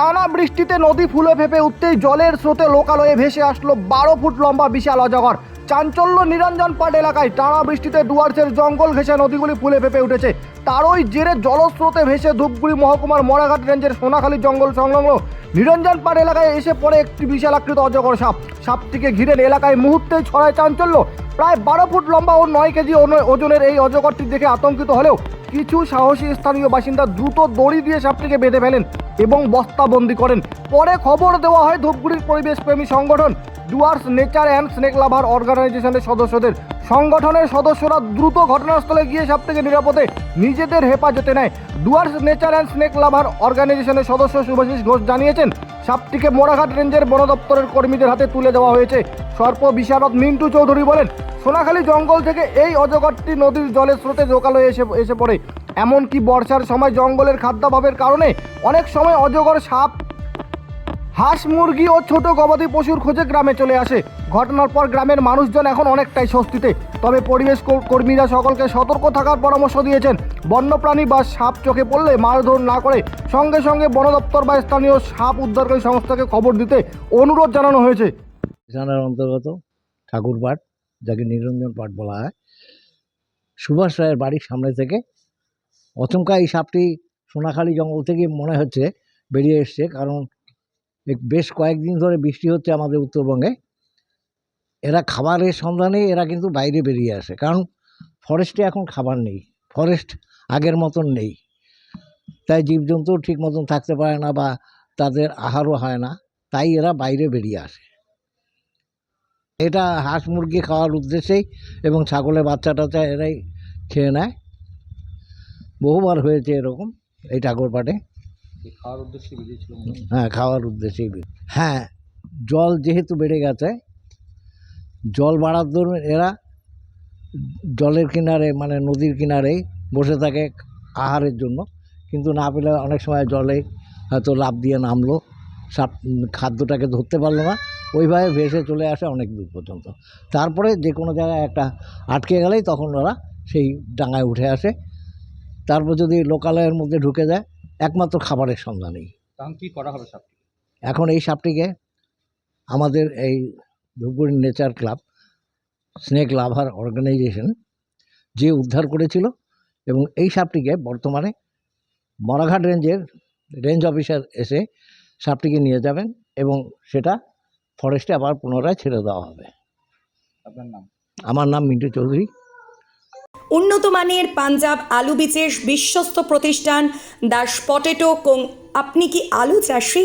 টানা বৃষ্টিতে নদী ফুলে ফেপে উঠতেই জলের স্রোতে লোকালয়ে ভেসে আসলো বারো ফুট লম্বা বিশাল অজগর। চাঞ্চল্য নিরঞ্জন পাট এলাকায় টানা বৃষ্টিতে ডুয়ার্সের জঙ্গল ঘেঁষে নদীগুলি ফুলে ফেপে উঠেছে। তারই জেরে জলস্রোতে ভেসে ধূপগুড়ি মহকুমার মরাঘাট রেঞ্জের সোনাখালী জঙ্গল সংলগ্ন নিরঞ্জন পাট এলাকায় এসে পড়ে একটি বিশাল আকৃত অজগর সাপ। সাপটিকে ঘিরে এলাকায় মুহূর্তেই ছড়ায় চাঞ্চল্য। প্রায় বারো ফুট লম্বা ও নয় কেজি ওজনের এই অজগরটি দেখে আতঙ্কিত হলেও কিছু সাহসী স্থানীয় বাসিন্দা দ্রুত দড়ি দিয়ে সাপটিকে বেঁধে ফেলেন এবং বস্তাবন্দি করেন। পরে খবর দেওয়া হয় ধূপগুড়ির পরিবেশপ্রেমী সংগঠন Dooars nature and snake lover অর্গানাইজেশনের সদস্যদের। সংগঠনের সদস্যরা দ্রুত ঘটনাস্থলে গিয়ে সাপটিকে নিরাপদে নিজেদের হেফাজতে নেয়। Dooars nature and snake lover অর্গানাইজেশনের সদস্য শুভাশিস ঘোষ জানিয়েছেন সাপটিকে মোড়াঘাট রেঞ্জের বন দপ্তরের কর্মীদের হাতে তুলে দেওয়া হয়েছে। সর্প বিশারদ মিন্টু চৌধুরী বলেন, সোনাখালী জঙ্গল থেকে এই অজগরটি নদীর জলের স্রোতে জোকালয়ে এসে এসে পড়ে। এমনকি বর্ষার সময় জঙ্গলের খাদ্যাভাবের কারণে অনেক সময় অজগর সাপ, হাঁস মুরগি ও ছোট গবাদি পশুর খোঁজে গ্রামে চলে আসে। ঘটনার পর গ্রামের মানুষজন এখন অনেকটাই স্বস্তিতে। তবে পরিবেশ কর্মীরা সকলকে সতর্ক থাকার পরামর্শ দিয়েছেন। বন্যপ্রাণী বা সাপ চোখে পড়লে মারধর না করে সঙ্গে সঙ্গে বন দপ্তর বা স্থানীয় সাপ উদ্ধারকারী সংস্থাকে খবর দিতে অনুরোধ জানানো হয়েছে। থানার অন্তর্গত ঠাকুরপাট, যাকে নিরঞ্জন পাট বলা হয়, সুভাষ রায়ের বাড়ির সামনে থেকে অচমকা এই সাপটি সোনাখালী জঙ্গল থেকে মনে হচ্ছে বেরিয়ে এসছে। কারণ, বেশ কয়েকদিন ধরে বৃষ্টি হচ্ছে আমাদের উত্তরবঙ্গে। এরা খাবারের সন্ধানে এরা কিন্তু বাইরে বেরিয়ে আসে। কারণ ফরেস্টে এখন খাবার নেই। ফরেস্ট আগের মতন নেই। তাই জীবজন্তু ঠিক মতন থাকতে পারে না বা তাদের আহারও হয় না। তাই এরা বাইরে বেরিয়ে আসে। এটা হাঁস মুরগি খাওয়ার উদ্দেশ্যেই এবং ছাগলের বাচ্চা টাচ্চা এরাই খেয়ে নেয়। বহুবার হয়েছে এরকম এই ঠাকুরপাটে খাওয়ার উদ্দেশ্যে হ্যাঁ? খাওয়ার উদ্দেশ্যেই হ্যাঁ জল যেহেতু বেড়ে গেছে জল বাড়ার দরুন এরা জলের কিনারে মানে নদীর কিনারেই বসে থাকে আহারের জন্য। কিন্তু না পেলে অনেক সময় জলে হয়তো লাফ দিয়ে নামলো সাপ খাদ্যটাকে ধরতে পারল না। ওইভাবে ভেসে চলে আসে অনেক দূর পর্যন্ত। তারপরে যে কোনো জায়গায় একটা আটকে গেলেই তখন ওরা সেই ডাঙায় উঠে আসে। তারপর যদি লোকালয়ের মধ্যে ঢুকে যায় একমাত্র খাবারের সন্ধানেই। তখন কি করা হবে সাপটি এখন এই সাপটিকে আমাদের এই Dhupguri nature club snake lover organisation যে উদ্ধার করেছিল এবং এই সাপটিকে বর্তমানে মরাঘাট রেঞ্জের রেঞ্জ অফিসার এসে সাপটিকে নিয়ে যাবেন এবং সেটা ফরেস্টে আবার পুনরায় ছেড়ে দেওয়া হবে। আপনার নাম? আমার নাম মিন্টু চৌধুরী। উন্নত মানের পাঞ্জাব আলু বীজের বিশ্বস্ত প্রতিষ্ঠান দাস পটেটো কোং আপনি কি আলু চাষি?